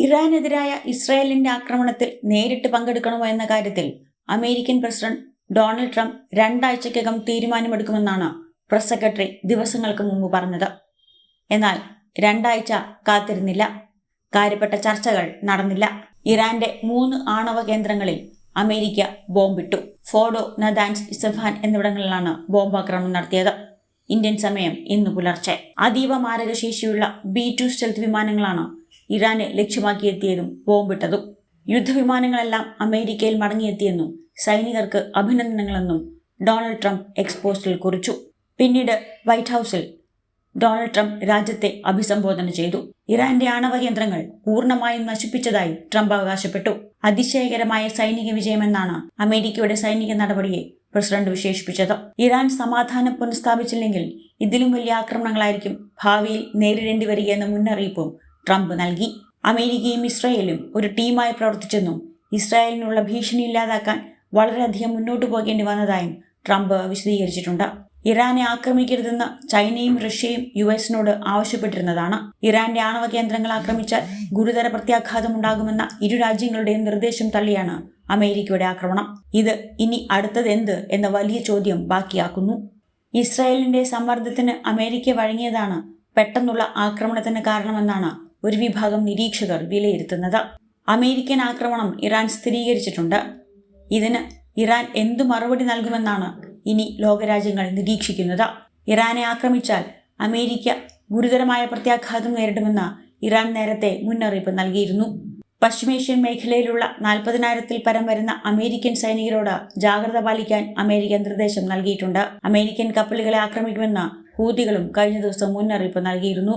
ഇറാനെതിരായ ഇസ്രായേലിന്റെ ആക്രമണത്തിൽ നേരിട്ട് പങ്കെടുക്കണമോ എന്ന കാര്യത്തിൽ അമേരിക്കൻ പ്രസിഡന്റ് ഡൊണാൾഡ് ട്രംപ് രണ്ടാഴ്ചക്കകം തീരുമാനമെടുക്കുമെന്നാണ് പ്രസ് സെക്രട്ടറി ദിവസങ്ങൾക്ക് മുമ്പ് പറഞ്ഞത്. എന്നാൽ രണ്ടാഴ്ച കാത്തിരുന്നില്ല. കാര്യപ്പെട്ട ചർച്ചകൾ നടന്നില്ല. ഇറാന്റെ മൂന്ന് ആണവ കേന്ദ്രങ്ങളിൽ അമേരിക്ക ബോംബിട്ടു. ഫോഡോ നദാൻസ് ഇസഫാൻ എന്നിവിടങ്ങളിലാണ് ബോംബാക്രമണം നടത്തിയത്. ഇന്ത്യൻ സമയം ഇന്ന് പുലർച്ചെ. അതീവ മാരകശേഷിയുള്ള ബി ടു സ്റ്റെൽത്ത് വിമാനങ്ങളാണ് ഇറാനെ ലക്ഷ്യമാക്കിയെത്തിയതും ബോംബിട്ടതും. യുദ്ധവിമാനങ്ങളെല്ലാം അമേരിക്കയിൽ മടങ്ങിയെത്തിയെന്നും സൈനികർക്ക് അഭിനന്ദനങ്ങളെന്നും ഡൊണാൾഡ് ട്രംപ് എക്സ്പോസ്റ്റിൽ കുറിച്ചു. പിന്നീട് വൈറ്റ് ഹൗസിൽ ഡൊണാൾഡ് ട്രംപ് രാജ്യത്തെ അഭിസംബോധന ചെയ്തു. ഇറാന്റെ ആണവ കേന്ദ്രങ്ങൾ പൂർണമായും നശിപ്പിച്ചതായി ട്രംപ് അവകാശപ്പെട്ടു. അതിശയകരമായ സൈനിക വിജയമെന്നാണ് അമേരിക്കയുടെ സൈനിക നടപടിയെ പ്രസിഡന്റ് വിശേഷിപ്പിച്ചത്. ഇറാൻ സമാധാനം പുനഃസ്ഥാപിച്ചില്ലെങ്കിൽ ഇതിലും വലിയ ആക്രമണങ്ങളായിരിക്കും ഭാവിയിൽ നേരിടേണ്ടി വരികയെന്ന മുന്നറിയിപ്പും ട്രംപ് നൽകി. അമേരിക്കയും ഇസ്രായേലും ഒരു ടീമായി പ്രവർത്തിച്ചെന്നും ഇസ്രായേലിനുള്ള ഭീഷണി ഇല്ലാതാക്കാൻ വളരെയധികം മുന്നോട്ടു പോകേണ്ടി വന്നതായും ട്രംപ് വിശദീകരിച്ചിട്ടുണ്ട്. ഇറാനെ ആക്രമിക്കരുതെന്ന് ചൈനയും റഷ്യയും യു എസിനോട് ആവശ്യപ്പെട്ടിരുന്നതാണ്. ഇറാന്റെ ആണവ കേന്ദ്രങ്ങൾ ആക്രമിച്ചാൽ ഗുരുതര പ്രത്യാഘാതമുണ്ടാകുമെന്ന ഇരു രാജ്യങ്ങളുടെയും നിർദ്ദേശം തള്ളിയാണ് അമേരിക്കയുടെ ആക്രമണം. ഇത് ഇനി അടുത്തത് എന്ത് എന്ന വലിയ ചോദ്യം ബാക്കിയാക്കുന്നു. ഇസ്രായേലിന്റെ സമ്മർദ്ദത്തിന് അമേരിക്ക വഴങ്ങിയതാണ് പെട്ടെന്നുള്ള ആക്രമണത്തിന് കാരണമെന്നാണ് ഒരു വിഭാഗം നിരീക്ഷകർ വിലയിരുത്തുന്നത്. അമേരിക്കൻ ആക്രമണം ഇറാൻ സ്ഥിരീകരിച്ചിട്ടുണ്ട്. ഇതിന് ഇറാൻ എന്തു മറുപടി നൽകുമെന്നാണ് ഇനി ലോകരാജ്യങ്ങൾ നിരീക്ഷിക്കുന്നത്. ഇറാനെ ആക്രമിച്ചാൽ അമേരിക്ക ഗുരുതരമായ പ്രത്യാഘാതം നേരിടുമെന്ന് ഇറാൻ നേരത്തെ മുന്നറിയിപ്പ് നൽകിയിരുന്നു. പശ്ചിമേഷ്യൻ മേഖലയിലുള്ള നാൽപ്പതിനായിരത്തിൽ പരം വരുന്ന അമേരിക്കൻ സൈനികരോട് ജാഗ്രത പാലിക്കാൻ അമേരിക്ക നിർദ്ദേശം നൽകിയിട്ടുണ്ട്. അമേരിക്കൻ കപ്പലുകളെ ആക്രമിക്കുമെന്ന് ഹൂതികളും കഴിഞ്ഞ ദിവസം മുന്നറിയിപ്പ് നൽകിയിരുന്നു.